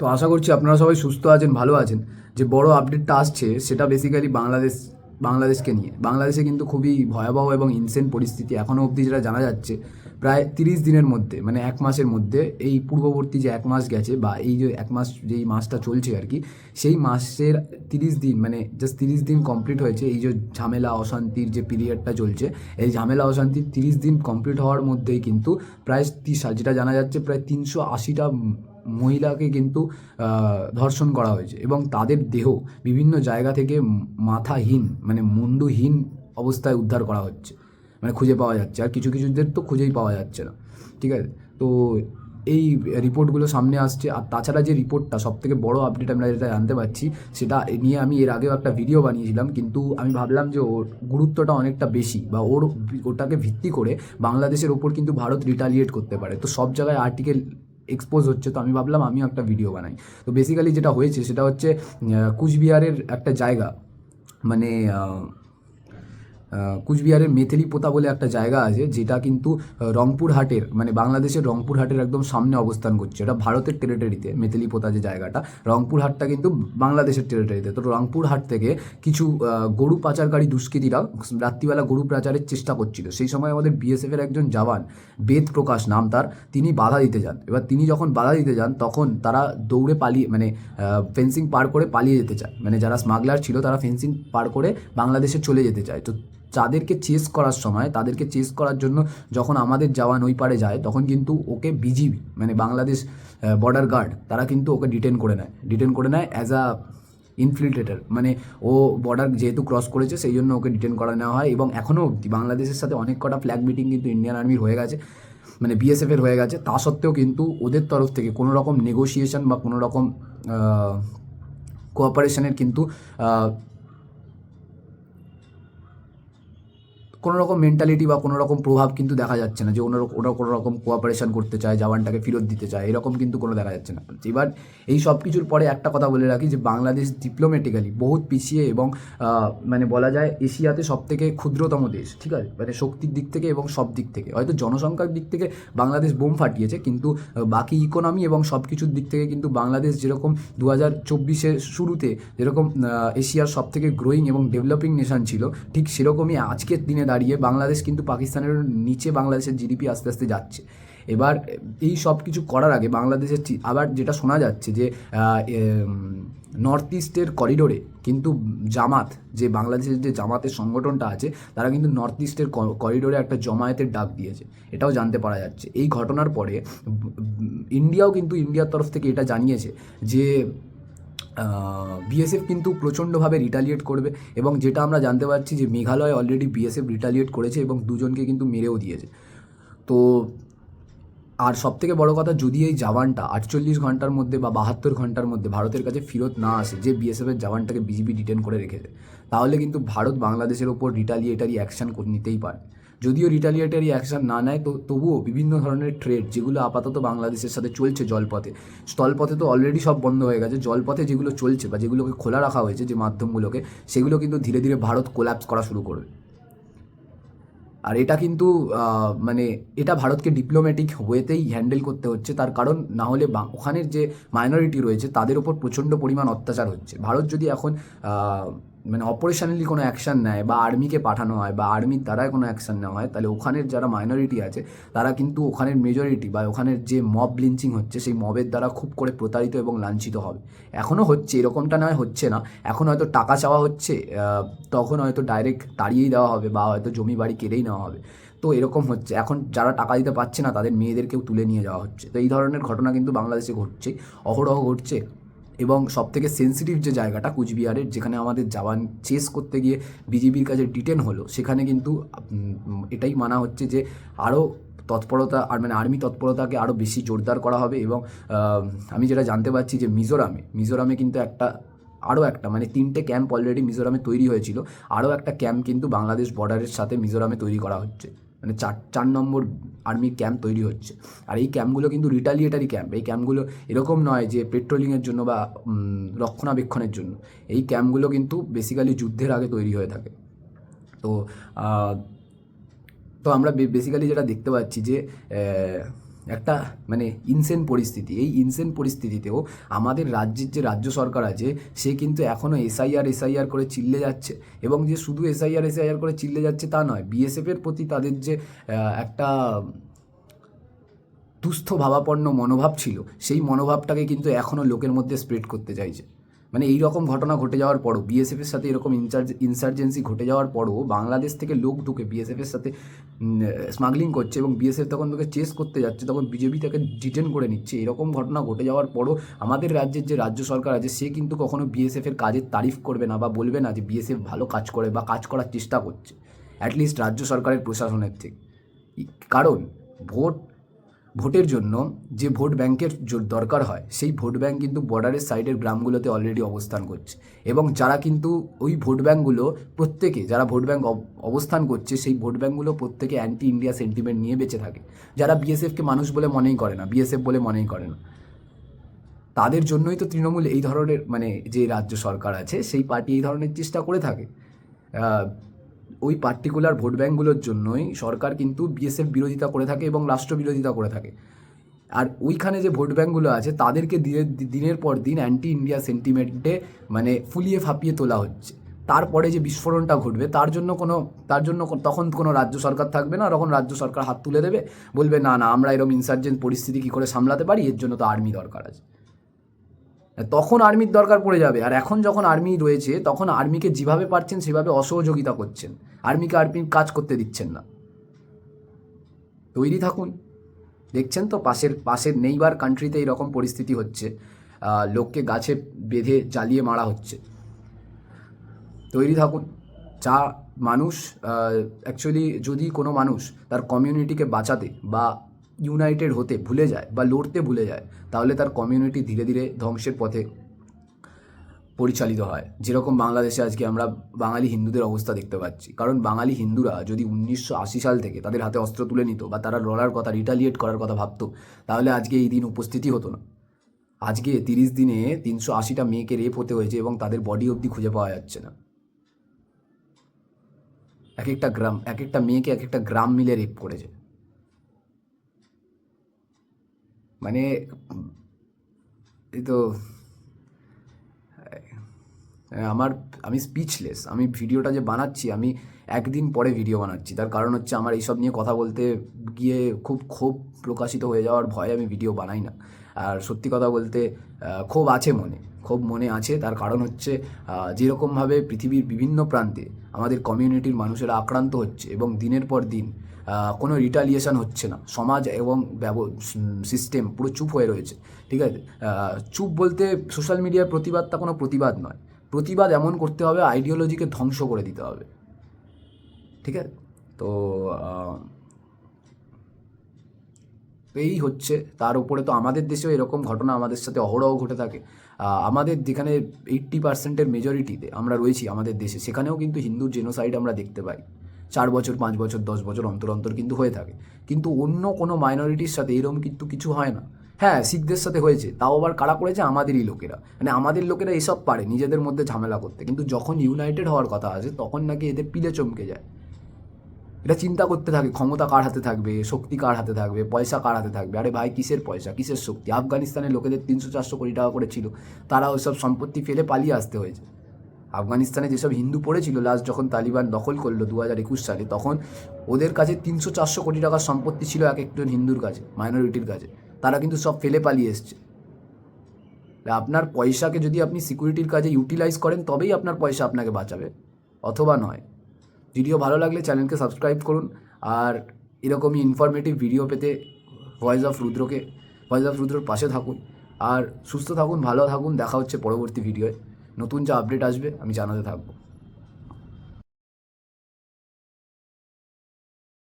তো আশা করছি আপনারা সবাই সুস্থ আছেন, ভালো আছেন। যে বড় আপডেটটা আসছে, সেটা বেসিক্যালি বাংলাদেশ বাংলাদেশকে নিয়ে। বাংলাদেশে কিন্তু খুবই ভয়াবহ এবং ইনসেন্ট পরিস্থিতি। এখনও অবধি যেটা জানা যাচ্ছে প্রায় তিরিশ দিনের মধ্যে মানে এক মাসের মধ্যে এই পূর্ববর্তী যে এক মাস গেছে বা এই যে এক মাস যেই মাসটা চলছে আর কি, সেই মাসের তিরিশ দিন মানে জাস্ট তিরিশ দিন কমপ্লিট হয়েছে এই যে ঝামেলা, অশান্তির যে পিরিয়ডটা চলছে, এই ঝামেলা, অশান্তির তিরিশ দিন কমপ্লিট হওয়ার মধ্যেই কিন্তু প্রায় যেটা জানা যাচ্ছে প্রায় তিনশো আশিটা মহিলাকে কিন্তু ধর্ষণ করা হয়েছে এবং তাদের দেহ বিভিন্ন জায়গা থেকে মাথাহীন মানে মুন্ডুহীন অবস্থায় উদ্ধার করা হচ্ছে। মানে খুঁজে পাওয়া যাচ্ছে। আর কিছু কিছুদের তো খুঁজেই পাওয়া যাচ্ছে না। ঠিক আছে? তো এই রিপোর্টগুলো সামনে আসছে। আর তাছাড়া যে রিপোর্টটা সব থেকে বড় আপডেট আমরা যেটা জানতে পারছি, সেটা নিয়ে আমি এর আগেও একটা ভিডিও বানিয়েছিলাম। কিন্তু আমি ভাবলাম যে ওর গুরুত্বটা অনেকটা বেশি বা ওর ওটাকে ভিত্তি করে বাংলাদেশের ওপর কিন্তু ভারত রিটালিয়েট করতে পারে। তো সব জায়গায় আর্টিকেল এক্সপোজ হচ্ছে। তো আমি ভাবলাম আমিও একটা ভিডিও বানাই। তো বেসিক্যালি যেটা হয়েছে, সেটা হচ্ছে কুচবিহারের একটা জায়গা মানে কুচবিহারের মেথেলি পোতা বলে একটা জায়গা আছে, যেটা কিন্তু রংপুর হাটের মানে বাংলাদেশের রংপুর হাটের একদম সামনে অবস্থান করছে। এটা ভারতের টেরিটরিতে মেথেলি পোতা যে জায়গাটা। রংপুর হাটটা কিন্তু বাংলাদেশের টেরিটরিতে তো রংপুর হাট থেকে কিছু গরু পাচারকারী দুষ্কৃতীরা রাত্রিবেলা গরু পাচারের চেষ্টা করছিল। সেই সময় আমাদের বিএসএফের একজন জওয়ান, বেদ প্রকাশ নাম তার, তিনি বাধা দিতে যান। এবার তিনি যখন বাধা দিতে যান, তখন তারা দৌড়ে পালিয়ে মানে ফেন্সিং পার করে পালিয়ে যেতে চায়। মানে যারা স্মাগলার ছিল, তারা ফেন্সিং পার করে বাংলাদেশে চলে যেতে চায়। তো যাদেরকে চেস করার সময়, তাদেরকে চেস করার জন্য যখন আমাদের জওয়ান ওই পারে যায়, তখন কিন্তু ওকে বিজিবি মানে বাংলাদেশ বর্ডার গার্ড তারা কিন্তু ওকে ডিটেন করে নেয়। ডিটেন করে নেয় অ্যাজ আ ইনফিল্ট্রেটার মানে ও বর্ডার যেহেতু ক্রস করেছে, সেই জন্য ওকে ডিটেন করা নেওয়া হয় এবং এখনও অবধি বাংলাদেশের সাথে অনেক কটা ফ্ল্যাগ মিটিং কিন্তু ইন্ডিয়ান আর্মির হয়ে গেছে মানে বিএসএফের হয়ে গেছে। তা সত্ত্বেও কিন্তু ওদের তরফ থেকে কোনো রকম নেগোসিয়েশন বা কোনো রকম কোঅপারেশনের কিন্তু কোনো রকম মেন্টালিটি বা কোনো রকম প্রভাব কিন্তু দেখা যাচ্ছে না যে ওনারা ওরা কোনো রকম কোঅপারেশন করতে চায় জওয়ানটাকে ফেরত দিতে চায়, এরকম কিন্তু কোনো দেখা যাচ্ছে না। এবার এই সব কিছুর পরে একটা কথা বলে রাখি যে বাংলাদেশ ডিপ্লোম্যাটিক্যালি বহুত পিছিয়ে এবং মানে বলা যায় এশিয়াতে সব থেকে ক্ষুদ্রতম দেশ, ঠিক আছে? মানে শক্তির দিক থেকে এবং সব দিক থেকে। হয়তো জনসংখ্যার দিক থেকে বাংলাদেশ বোম ফাটিয়েছে, কিন্তু বাকি ইকোনমি এবং সব কিছুর দিক থেকে কিন্তু বাংলাদেশ যেরকম দু হাজার চব্বিশের শুরুতে যেরকম এশিয়ার সব থেকে গ্রোয়িং এবং ডেভেলপিং নেশন ছিল, ঠিক সেরকমই আজকের দিনে দাঁড়িয়ে বাংলাদেশ কিন্তু পাকিস্তানের নিচে বাংলাদেশের জিডিপি আস্তে আস্তে যাচ্ছে। এবার এই সব কিছু করার আগে বাংলাদেশের আবার যেটা শোনা যাচ্ছে যে নর্থ ইস্টের করিডোরে কিন্তু জামাত, যে বাংলাদেশের যে জামাতের সংগঠনটা আছে, তারা কিন্তু নর্থ ইস্টের করিডোরে একটা জমায়েতের ডাক দিয়েছে। এটাও জানতে পারা যাচ্ছে। এই ঘটনার পরে ইন্ডিয়াও কিন্তু ইন্ডিয়ার তরফ থেকে এটা জানিয়েছে যে বিএসএফ কিন্তু প্রচণ্ডভাবে রিটালিয়েট করবে এবং যেটা আমরা জানতে পারছি যে মেঘালয় অলরেডি বিএসএফ রিটালিয়েট করেছে এবং দুজনকে কিন্তু মেরেও দিয়েছে। তো আর সব থেকে বড় কথা যদি এই জওয়ানটা আটচল্লিশ ঘণ্টার মধ্যে বা বাহাত্তর ঘণ্টার মধ্যে ভারতের কাছে ফেরত না আসে, যে বিএসএফের জওয়ানটাকে বিজিবি ডিটেন করে রেখেছে, তাহলে কিন্তু ভারত বাংলাদেশের ওপর রিটালিয়েটারি অ্যাকশন নিতেই পারে যদিও রিটালিয়েটারি অ্যাকশন না নেয়, তো তবুও বিভিন্ন ধরনের ট্রেড যেগুলো আপাতত বাংলাদেশের সাথে চলছে জলপথে, স্থলপথে তো অলরেডি সব বন্ধ হয়ে গেছে, জলপথে যেগুলো চলছে বা যেগুলোকে খোলা রাখা হয়েছে যে মাধ্যমগুলোকে, সেগুলো কিন্তু ধীরে ধীরে ভারত কোল্যাপস করা শুরু করবে। আর এটা কিন্তু মানে এটা ভারতকে ডিপ্লোম্যাটিক ওয়েতেই হ্যান্ডেল করতে হচ্ছে, তার কারণ না হলে ওখানের যে মাইনরিটি রয়েছে, তাদের ওপর প্রচণ্ড পরিমাণ অত্যাচার হচ্ছে। ভারত যদি এখন মানে অপারেশনালি কোনো অ্যাকশন নেয় বা আর্মিকে পাঠানো হয় বা আর্মির দ্বারাই কোনো অ্যাকশন নেওয়া হয়, তাহলে ওখানের যারা মাইনরিটি আছে, তারা কিন্তু ওখানের মেজরিটি বা ওখানের যে মব লিঞ্চিং হচ্ছে, সেই মবের দ্বারা খুব করে প্রতারিত এবং লাঞ্ছিত হবে। এখনও হচ্ছে, এরকমটা নয়, হচ্ছে না। এখন হয়তো টাকা চাওয়া হচ্ছে তখন হয়তো ডাইরেক্ট তাড়িয়েই দেওয়া হবে বা হয়তো জমি বাড়ি কেড়েই নেওয়া হবে। তো এরকম হচ্ছে। এখন যারা টাকা দিতে পারছে না, তাদের মেয়েদেরকেও তুলে নিয়ে যাওয়া হচ্ছে। তো এই ধরনের ঘটনা কিন্তু বাংলাদেশে ঘটছে, অহরহ ঘটছে। এবং সব থেকে সেন্সিটিভ যে জায়গাটা কুচবিহারের, যেখানে আমাদের জওয়ান চেস করতে গিয়ে বিজিবির কাছে ডিটেন হলো, সেখানে কিন্তু এটাই মানা হচ্ছে যে আরও তৎপরতা, আর মানে আর্মি তৎপরতাকে আরও বেশি জোরদার করা হবে এবং আমি যেটা জানতে পারছি যে মিজোরামে মিজোরামে কিন্তু একটা, আরও একটা মানে তিনটে ক্যাম্প অলরেডি মিজোরামে তৈরি হয়েছিল, আরও একটা ক্যাম্প কিন্তু বাংলাদেশ বর্ডারের সাথে মিজোরামে তৈরি করা হচ্ছে। মানে চার চার নম্বর আর্মি ক্যাম্প তৈরি হচ্ছে। আর এই ক্যাম্পগুলো কিন্তু রিটালিয়েটারি ক্যাম্প। এই ক্যাম্পগুলো এরকম নয় যে পেট্রোলিংয়ের জন্য বা রক্ষণাবেক্ষণের জন্য। এই ক্যাম্পগুলো কিন্তু বেসিক্যালি যুদ্ধের আগে তৈরি হয়ে থাকে। তো তো আমরা বেসিক্যালি যেটা দেখতে পাচ্ছি যে একটা মানে ইনসেন পরিস্থিতি। এই ইনসেন পরিস্থিতিতেও আমাদের রাজ্যের যে রাজ্য সরকার আছে, সে কিন্তু এখনও এসআইআর এসআইআর করে চিল্লে যাচ্ছে। এবং যে শুধু এসআইআর এসআইআর করে চিল্লে যাচ্ছে তা নয় বিএসএফের প্রতি তাদের যে একটা দুস্থ ভাবাপন্ন মনোভাব ছিল, সেই মনোভাবটাকে কিন্তু এখনও লোকের মধ্যে স্প্রেড করতে চাইছে। মানে এই রকম ঘটনা ঘটে যাওয়ার পরও বিএসএফের সাথে এরকম ইনচার্জ ইনসার্জেন্সি ঘটে যাওয়ার পরও বাংলাদেশ থেকে লোক ঢুকে বিএসএফের সাথে স্মাগলিং করছে এবং বিএসএফ তখন তোকে চেস করতে যাচ্ছে, তখন বিজেপি তাকে ডিটেন করে নিচ্ছে। এরকম ঘটনা ঘটে যাওয়ার পরও আমাদের রাজ্যের যে রাজ্য সরকার আছে, সে কিন্তু কখনো বিএসএফের কাজের তারিফ করবে না বা বলবে না যে বিএসএফ ভালো কাজ করে বা কাজ করার চেষ্টা করছে। অ্যাটলিস্ট রাজ্য সরকারের প্রশাসনের থেকে। কারণ ভোট ভোটের জন্য যে ভোট ব্যাংকের দরকার হয়, সেই ভোট ব্যাংক কিন্তু বর্ডারের সাইডের গ্রামগুলোতে অলরেডি অবস্থান করছে। এবং যারা কিন্তু ওই ভোট ব্যাংকগুলো প্রত্যেকে, যারা ভোট ব্যাংক অব- অবস্থান করছে, সেই ভোট ব্যাংকগুলো প্রত্যেকে অ্যান্টি ইন্ডিয়া সেন্টিমেন্ট নিয়ে বেঁচে থাকে। যারা বিএসএফকে মানুষ বলে মনেই করে না বিএসএফ বলে মনেই করে না। তাদের জন্যই তো তৃণমূল এই ধরনের মানে যে রাজ্য সরকার আছে, সেই পার্টি এই ধরনের চেষ্টা করে থাকে। ওই পার্টিকুলার ভোট ব্যাঙ্কগুলোর জন্যই সরকার কিন্তু বিএসএফ বিরোধিতা করে থাকে এবং রাষ্ট্র বিরোধিতা করে থাকে। আর ওইখানে যে ভোট ব্যাঙ্কগুলো আছে, তাদেরকে দিনের দিনের পর দিন অ্যান্টি ইন্ডিয়া সেন্টিমেন্টে মানে ফুলিয়ে ফাঁপিয়ে তোলা হচ্ছে। তারপরে যে বিস্ফোরণটা ঘটবে, তার জন্য কোনো, তার জন্য তখন কোনো রাজ্য সরকার থাকবে না। তখন রাজ্য সরকার হাত তুলে দেবে, বলবে, না না, আমরা এরকম ইনসার্জেন্ট পরিস্থিতি কী করে সামলাতে পারি? এর জন্য তো আর্মি দরকার আছে। তখন আর্মির দরকার পড়ে যাবে। আর এখন যখন আর্মি রয়েছে, তখন আর্মিকে যেভাবে পারছেন, সেভাবে অসহযোগিতা করছেন। আর্মিকে আর্মি কাজ করতে দিচ্ছেন না। তৈরি থাকুন। দেখছেন তো পাশের পাশের নেইবার কান্ট্রিতে এইরকম পরিস্থিতি হচ্ছে লোককে গাছে বেঁধে জ্বালিয়ে মারা হচ্ছে। তৈরি থাকুন। যা মানুষ অ্যাকচুয়ালি যদি কোনো মানুষ তার কমিউনিটিকে বাঁচাতে বা ইউনাইটেড হতে ভুলে যায় বা লড়তে ভুলে যায়, তাহলে তার কমিউনিটি ধীরে ধীরে ধ্বংসের পথে পরিচালিত হয়। যেরকম বাংলাদেশে আজকে আমরা বাঙালি হিন্দুদের অবস্থা দেখতে পাচ্ছি। কারণ বাঙালি হিন্দুরা যদি উনিশশো আশি সাল থেকে তাদের হাতে অস্ত্র তুলে নিত বা তারা লড়ার কথা রিটালিয়েট করার কথা ভাবতো, তাহলে আজকে এই দিন উপস্থিতি হতো না। আজকে তিরিশ দিনে তিনশো আশিটা মেয়েকে রেপ হতে হয়েছে এবং তাদের বডি অবধি খুঁজে পাওয়া যাচ্ছে না। এক একটা গ্রাম এক একটা মেয়েকে এক একটা গ্রাম মিলে রেপ করেছে। মানে এই তো আমার, আমি স্পিচলেস আমি ভিডিওটা যে বানাচ্ছি, আমি একদিন পরে ভিডিও বানাচ্ছি। তার কারণ হচ্ছে আমার এইসব নিয়ে কথা বলতে গিয়ে খুব ক্ষোভ প্রকাশিত হয়ে যাওয়ার ভয়ে আমি ভিডিও বানাই না। আর সত্যি কথা বলতে ক্ষোভ আছে মনে, ক্ষোভ মনে আছে। তার কারণ হচ্ছে যেরকমভাবে পৃথিবীর বিভিন্ন প্রান্তে আমাদের কমিউনিটির মানুষেরা আক্রান্ত হচ্ছে এবং দিনের পর দিন কোনো রিটালিয়েশন হচ্ছে না। সমাজ এবং ব্যব সিস্টেম পুরো চুপ হয়ে রয়েছে। ঠিক আছে? চুপ বলতে সোশ্যাল মিডিয়ার প্রতিবাদটা কোনো প্রতিবাদ নয়। প্রতিবাদ এমন করতে হবে আইডিওলজিকে ধ্বংস করে দিতে হবে। ঠিক আছে? তো এই হচ্ছে, তার উপরে তো আমাদের দেশেও এরকম ঘটনা আমাদের সাথে অহরহ ঘটে থাকে। আমাদের যেখানে এইট্টি পার্সেন্টের মেজরিটিতে আমরা রয়েছি আমাদের দেশে, সেখানেও কিন্তু হিন্দুর জেনোসাইড আমরা দেখতে পাই। চার বছর, পাঁচ বছর, দশ বছর অন্তর অন্তর কিন্তু হয়ে থাকে। কিন্তু অন্য কোনো মাইনরিটির সাথে এরকম কিন্তু কিছু হয় না। হ্যাঁ শিখদের সাথে হয়েছে। তাও আবার কারা করেছে? আমাদেরই লোকেরা। মানে আমাদের লোকেরা এসব পারে, নিজেদের মধ্যে ঝামেলা করতে। কিন্তু যখন ইউনাইটেড হওয়ার কথা আছে তখন নাকি এদের পিলে চমকে যায়। এটা চিন্তা করতে থাকে, ক্ষমতা কার হাতে থাকবে? শক্তি কার হাতে থাকবে? পয়সা কার হাতে থাকবে? আরে ভাই, কিসের পয়সা? কিসের শক্তি? আফগানিস্তানের লোকেদের তিনশো চারশো কোটি টাকা করে ছিল। তারা ওইসব সম্পত্তি ফেলে পালিয়ে আসতে হয়েছে। আফগানিস্তানে যেসব হিন্দু পড়েছিল লাস্ট যখন তালিবান দখল করল দু হাজার একুশ সালে, তখন ওদের কাছে তিনশো চারশো কোটি টাকার সম্পত্তি ছিল এক একজন হিন্দুর কাছে মাইনরিটির কাছে। তারা কিন্তু সব ফেলে পালিয়ে এসছে। আপনার পয়সাকে যদি আপনি সিকিউরিটির কাজে ইউটিলাইজ করেন, তবেই আপনার পয়সা আপনাকে বাঁচাবে, অথবা নয়। ভিডিও ভালো লাগলে চ্যানেলকে সাবস্ক্রাইব করুন, আর এরকমই ইনফরমেটিভ ভিডিও পেতে ভয়েস অফ রুদ্রকে ভয়েস অফ রুদ্রর পাশে থাকুন, আর সুস্থ থাকুন, ভালো থাকুন, দেখা হচ্ছে পরবর্তী ভিডিওয় নতুন যা আপডেট আসবে, আমি জানাতে থাকব।